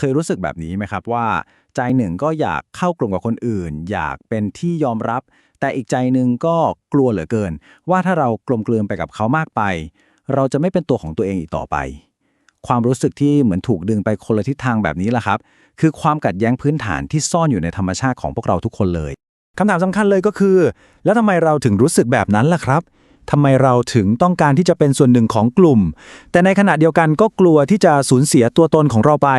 เคยรู้สึกแบบนี้ไหมครับว่า ใจหนึ่งก็อยากเข้ากลุ่มกับคนอื่น อยากเป็นที่ยอมรับ แต่อีกใจหนึ่งก็กลัวเหลือเกิน ว่าถ้าเรากลมกลืนไปกับเขามากไป เราจะไม่เป็นตัวของตัวเองอีกต่อไป ความรู้สึกที่เหมือนถูกดึงไปคนละทิศทางแบบนี้แหละครับ คือความกัดแย้งพื้นฐานที่ซ่อนอยู่ในธรรมชาติของพวกเราทุกคนเลยคำถามสำคัญเลยก็คือ แล้วทำไมเราถึงรู้สึกแบบนั้นล่ะครับทำไมเราถึงต้องการที่จะเป็นส่วนหนึ่งของกลุ่ม แต่ในขณะเดียวกันก็กลัวที่จะสูญเสียตัวตนของเราไป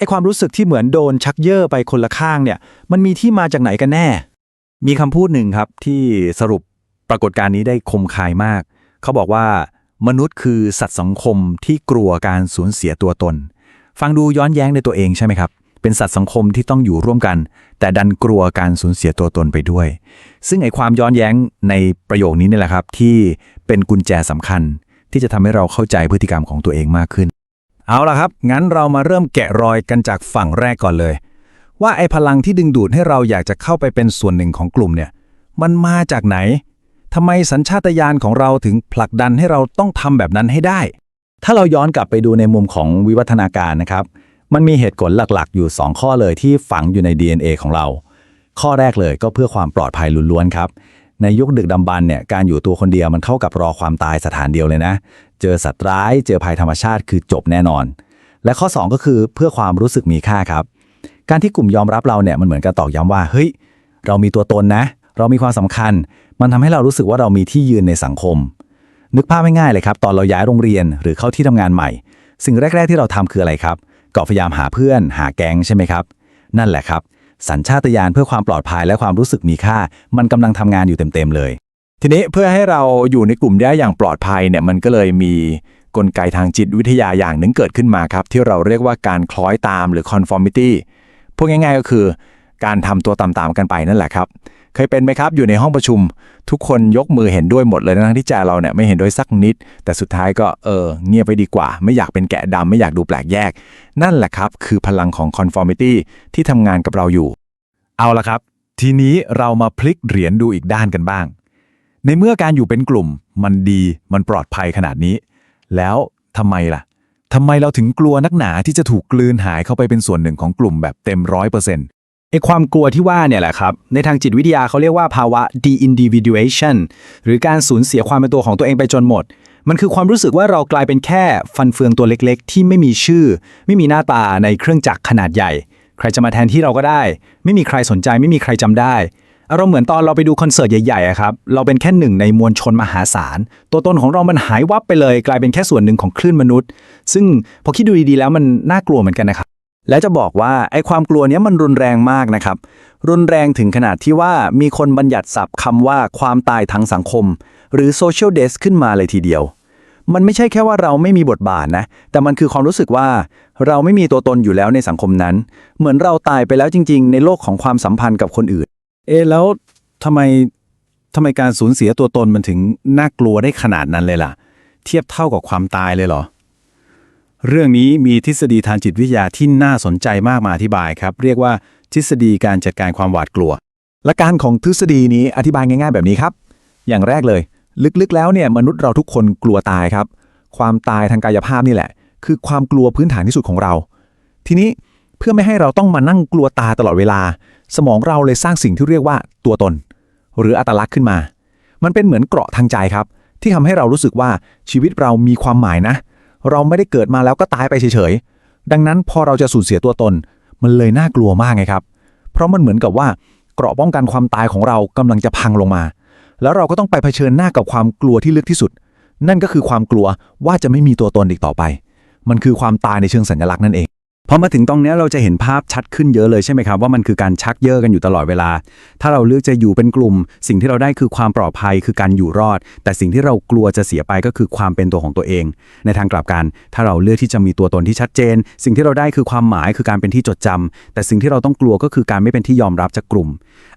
ไอความรู้สึกที่เหมือนโดนชักเย่อไปคนละข้างเนี่ย มันมีที่มาจากไหนกันแน่ มีคำพูดหนึ่งครับที่สรุปปรากฏการณ์นี้ได้คมคายมาก เขาบอกว่ามนุษย์คือสัตว์สังคมที่กลัวการสูญเสียตัวตน ฟังดูย้อนแย้งในตัวเองใช่ไหมครับ เป็นสัตว์สังคมที่ต้องอยู่ร่วมกัน แต่ดันกลัวการสูญเสียตัวตนไปด้วย ซึ่งไอความย้อนแย้งในประโยคนี้นี่แหละครับ ที่เป็นกุญแจสำคัญ ที่จะทำให้เราเข้าใจพฤติกรรมของตัวเองมากขึ้น เอาล่ะครับ งั้นเรามาเริ่มแกะรอยกันจากฝั่งแรกก่อนเลย ว่าไอ้พลังที่ดึงดูดให้เราอยากจะเข้าไปเป็นส่วนหนึ่งของกลุ่มเนี่ย มันมาจากไหนทำไมสัญชาตญาณของเราถึงผลักดันให้เราต้องทำแบบนั้นให้ได้ ถ้าเราย้อนกลับไปดูในมุมของวิวัฒนาการนะครับ มันมีเหตุผลหลักๆ อยู่ 2 ข้อเลยที่ฝังอยู่ใน DNA ของเรา ข้อแรกเลยก็เพื่อความปลอดภัยล้วนๆครับ ในยุคดึกดำบรรพ์เนี่ยการอยู่ตัวคนเดียวมันเข้ากับรอความตายสถานเดียวเลยนะ เจอสัตว์ร้าย เจอภัยธรรมชาติคือจบแน่นอน และข้อ 2 ก็คือเพื่อความรู้สึกมีค่าครับ การที่กลุ่มยอมรับเราเนี่ยมันเหมือนกับตอกย้ำว่าเฮ้ยเรามีตัวตนนะ เรามีความสำคัญ มันทำให้เรารู้สึกว่าเรามีที่ยืนในสังคม นึกภาพง่ายๆเลยครับ ตอนเราย้ายโรงเรียนหรือเข้าที่ทำงานใหม่ สิ่งแรก ๆที่เราทำคืออะไรครับก็พยายามหาเพื่อน หาแก๊งใช่ไหมครับ นั่นแหละครับ สัญชาตญาณเพื่อความปลอดภัยและความรู้สึกมีค่า มันกำลังทำงานอยู่เต็มๆเลย ทีนี้เพื่อให้เราอยู่ในกลุ่มได้อย่างปลอดภัยเนี่ยมันก็เลยมีกลไกทางจิตวิทยาอย่างหนึ่งเกิดขึ้นมาครับ ที่เราเรียกว่าการคล้อยตามหรือ conformity พูดง่ายๆก็คือ การทำตัวตามๆกันไปนั่นแหละครับ เคยเป็นไหมครับอยู่ในห้องประชุม ทุกคนยกมือเห็นด้วยหมดเลยทั้งที่ใจเราเนี่ยไม่เห็นด้วยสักนิด แต่สุดท้ายก็เออเงียบไปดีกว่า ไม่อยากเป็นแกะดำไม่อยากดูแปลกแยก นั่นแหละครับ คือพลังของ conformity ที่ทำงานกับเราอยู่ เอาละครับ ทีนี้เรามาพลิกเหรียญดูอีกด้านกันบ้าง ในเมื่อการอยู่เป็นกลุ่ม มันดีมันปลอดภัยขนาดนี้ แล้วทำไมล่ะทำไมเราถึงกลัวนักหนาที่จะถูกกลืนหายเข้าไปเป็นส่วนหนึ่งของกลุ่มแบบเต็มร้อยเปอร์เซ็นต์ไอความกลัวที่ว่าเนี่ยแหละครับ ในทางจิตวิทยาเขาเรียกว่าภาวะ de-individuation หรือการสูญเสียความเป็นตัวของตัวเองไปจนหมด มันคือความรู้สึกว่าเรากลายเป็นแค่ฟันเฟืองตัวเล็กๆ ที่ไม่มีชื่อ ไม่มีหน้าตาในเครื่องจักรขนาดใหญ่ ใครจะมาแทนที่เราก็ได้ ไม่มีใครสนใจ ไม่มีใครจำได้ อารมณ์เหมือนตอนเราไปดูคอนเสิร์ตใหญ่ๆอะครับ เราเป็นแค่หนึ่งในมวลชนมหาศาล ตัวตนของเรามันหายวับไปเลย กลายเป็นแค่ส่วนหนึ่งของคลื่นมนุษย์ ซึ่งพอคิดดูดีๆแล้วมันน่ากลัวเหมือนกันนะครับ และจะบอกว่าไอ้ความกลัวนี้มันรุนแรงมากนะครับ รุนแรงถึงขนาดที่ว่ามีคนบัญญัติศัพท์คำว่าความตายทางสังคม หรือ social death ขึ้นมาเลยทีเดียว มันไม่ใช่แค่ว่าเราไม่มีบทบาทนะ แต่มันคือความรู้สึกว่าเราไม่มีตัวตนอยู่แล้วในสังคมนั้น เหมือนเราตายไปแล้วจริง ๆ ในโลกของความสัมพันธ์กับคนอื่น เอะแล้วทำไมทำไมการสูญเสียตัวตนมันถึงน่ากลัวได้ขนาดนั้นเลยล่ะ เทียบเท่ากับความตายเลยเหรอ เรื่องนี้มีทฤษฎีทางจิตวิทยาที่น่าสนใจมากมาอธิบายครับ เรียกว่าทฤษฎีการจัดการความหวาดกลัว หลักการของทฤษฎีนี้อธิบายง่าย ๆ แบบนี้ครับ อย่างแรกเลย ลึกๆ แล้วเนี่ยมนุษย์เราทุกคนกลัวตายครับ ความตายทางกายภาพนี่แหละ คือความกลัวพื้นฐานที่สุดของเรา ทีนี้ เพื่อไม่ให้เราต้องมานั่งกลัวตาตลอดเวลา สมองเราเลยสร้างสิ่งที่เรียกว่าตัวตน หรืออัตลักษณ์ขึ้นมา มันเป็นเหมือนเกราะทางใจครับ ที่ทำให้เรารู้สึกว่าชีวิตเรามีความหมายนะ เราไม่ได้เกิดมาแล้วก็ตายไปเฉยๆดังนั้นพอเราจะสูญเสียตัวตน มันเลยน่ากลัวมากไงครับ เพราะมันเหมือนกับว่าเกราะป้องกันความตายของเรากำลังจะพังลงมา แล้วเราก็ต้องไปเผชิญหน้ากับความกลัวที่ลึกที่สุด นั่นก็คือความกลัวว่าจะไม่มีตัวตนอีกต่อไป มันคือความตายในเชิงสัญลักษณ์นั่นเอง พอมาถึงตรงนี้เราจะเห็นภาพชัดขึ้นเยอะเลยใช่ไหมครับว่ามันคือการชักเย่อกันอยู่ตลอดเวลา ถ้าเราเลือกจะอยู่เป็นกลุ่ม สิ่งที่เราได้คือความปลอดภัยคือการอยู่รอด แต่สิ่งที่เรากลัวจะเสียไปก็คือความเป็นตัวของตัวเอง ในทางกลับกัน ถ้าเราเลือกที่จะมีตัวตนที่ชัดเจน สิ่งที่เราได้คือความหมายคือการเป็นที่จดจำแต่สิ่งที่เราต้องกลัวก็คือการไม่เป็นที่ยอมรับจากกลุ่ม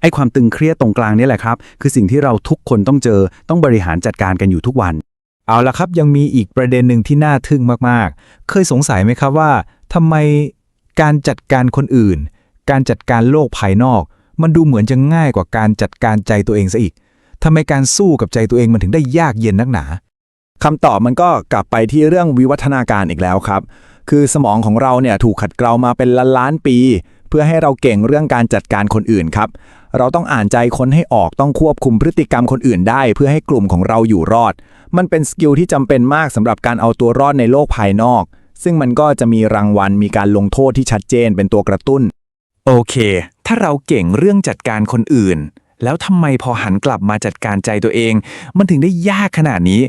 ไอ้ความตึงเครียดตรงกลางนี่แหละครับคือสิ่งที่เราทุกคนต้องเจอต้องบริหารจัดการกันอยู่ทุกวัน เอาละครับยังมีอีกประเด็นหนึ่งที่น่าทึ่งมากๆ เคยสงสัยไหมครับว่าทำไมการจัดการคนอื่น การจัดการโลกภายนอก มันดูเหมือนจะง่ายกว่าการจัดการใจตัวเองซะอีกทำไมการสู้กับใจตัวเองมันถึงได้ยากเย็นนักหนาคำตอบมันก็กลับไปที่เรื่องวิวัฒนาการอีกแล้วครับ คือสมองของเราเนี่ยถูกขัดเกลามาเป็นล้านล้านปี พื่อให้เราเก่งเรื่องการจัดการคนอื่นครับ เราต้องอ่านใจคนให้ออกต้องควบคุมพฤติกรรมคนอื่นได้ เพื่อให้กลุ่มของเราอยู่รอด มันเป็นสกิลที่จำเป็นมากสำหรับการเอาตัวรอดในโลกภายนอก ซึ่งมันก็จะมีรางวัลมีการลงโทษที่ชัดเจนเป็นตัวกระตุ้น โอเค ถ้าเราเก่งเรื่องจัดการคนอื่น แล้วทำไมพอหันกลับมาจัดการใจตัวเอง มันถึงได้ยากขนาดนี้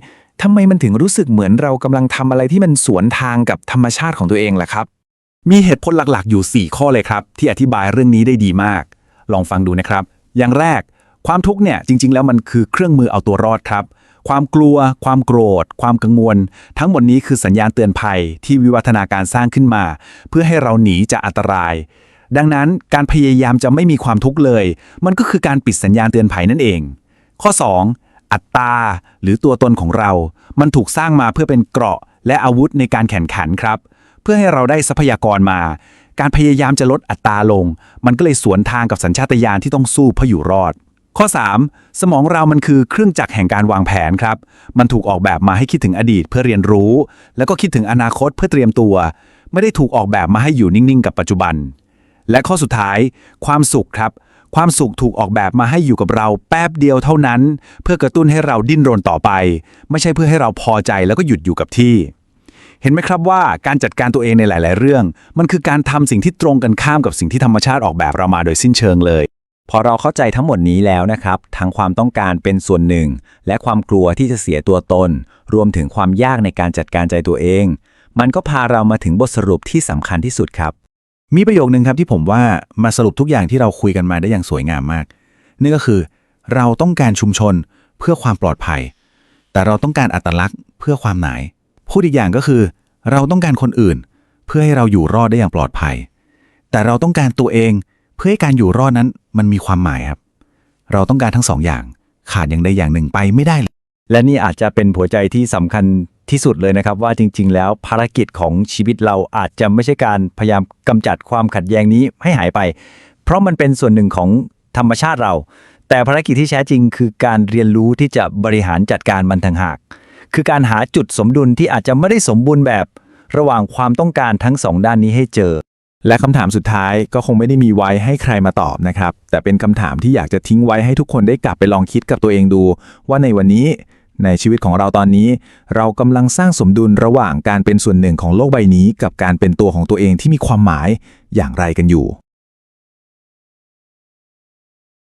ทำไมมันถึงรู้สึกเหมือนเรากำลังทำอะไรที่มันสวนทางกับธรรมชาติของตัวเองล่ะครับ มีเหตุผลหลักๆ อยู่ 4 ข้อเลยครับ ที่อธิบายเรื่องนี้ได้ดีมาก ลองฟังดูนะครับ อย่างแรก ความทุกข์เนี่ยจริง ๆ แล้วมันคือเครื่องมือเอาตัวรอดครับ ความกลัว ความโกรธ ความกังวล ทั้งหมดนี้คือสัญญาณเตือนภัยที่วิวัฒนาการสร้างขึ้นมา เพื่อให้เราหนีจากอันตราย ดังนั้นการพยายามจะไม่มีความทุกข์เลย มันก็คือการปิดสัญญาณเตือนภัยนั่นเอง ข้อ 2. อัตตาหรือตัวตนของเรา มันถูกสร้างมาเพื่อเป็นเกราะและอาวุธในการแข่งขันครับ เพื่อให้เราได้ทรัพยากรมา การพยายามจะลดอัตราลง มันก็เลยสวนทางกับสัญชาตญาณที่ต้องสู้เพื่ออยู่รอด ข้อ 3. สมองเรามันคือเครื่องจักรแห่งการวางแผนครับ มันถูกออกแบบมาให้คิดถึงอดีตเพื่อเรียนรู้ แล้วก็คิดถึงอนาคตเพื่อเตรียมตัว ไม่ได้ถูกออกแบบมาให้อยู่นิ่งๆ กับปัจจุบัน และข้อสุดท้าย ความสุขครับความสุขถูกออกแบบมาให้อยู่กับเราแป๊บเดียวเท่านั้น เพื่อกระตุ้นให้เราดิ้นรนต่อไป ไม่ใช่เพื่อให้เราพอใจแล้วก็หยุดอยู่กับที่ เห็นไหมครับว่าการจัดการตัวเองในหลาย ๆ เรื่อง มันคือการทำสิ่งที่ตรงกันข้ามกับสิ่งที่ธรรมชาติออกแบบเรามาโดยสิ้นเชิงเลย พอเราเข้าใจทั้งหมดนี้แล้วนะครับทั้งความต้องการเป็นส่วนหนึ่ง และความกลัวที่จะเสียตัวตน รวมถึงความยากในการจัดการใจตัวเอง มันก็พาเรามาถึงบทสรุปที่สำคัญที่สุดครับ มีประโยคนึงครับที่ผมว่ามาสรุปทุกอย่างที่เราคุยกันมาได้อย่างสวยงามมากนั่นก็คือ เราต้องการชุมชนเพื่อความปลอดภัย แต่เราต้องการอัตลักษณ์เพื่อความหนาย พูดอีกอย่างก็คือ เราต้องการคนอื่น เพื่อให้เราอยู่รอดได้อย่างปลอดภัย แต่เราต้องการตัวเองเพื่อให้การอยู่รอดนั้นมันมีความหมายครับ เราต้องการทั้งสองอย่างขาดอย่างใดอย่างหนึ่งไปไม่ได้เลย และนี่อาจจะเป็นหัวใจที่สำคัญที่สุดเลยนะครับ ว่าจริง ๆ แล้วภารกิจของชีวิตเราอาจจะไม่ใช่การพยายามกำจัดความขัดแย้งนี้ให้หายไป เพราะมันเป็นส่วนหนึ่งของธรรมชาติเรา แต่ภารกิจที่แท้จริงคือการเรียนรู้ที่จะบริหารจัดการมันทางหาก คือการหาจุดสมดุลที่อาจจะไม่ได้สมบูรณ์แบบระหว่างความต้องการทั้งสองด้านนี้ให้เจอ และคำถามสุดท้ายก็คงไม่ได้มีไว้ให้ใครมาตอบนะครับ แต่เป็นคำถามที่อยากจะทิ้งไว้ให้ทุกคนได้กลับไปลองคิดกับตัวเองดู ว่าในวันนี้ในชีวิตของเราตอนนี้ เรากำลังสร้างสมดุลระหว่างการเป็นส่วนหนึ่งของโลกใบนี้ กับการเป็นตัวของตัวเองที่มีความหมายอย่างไรกันอยู่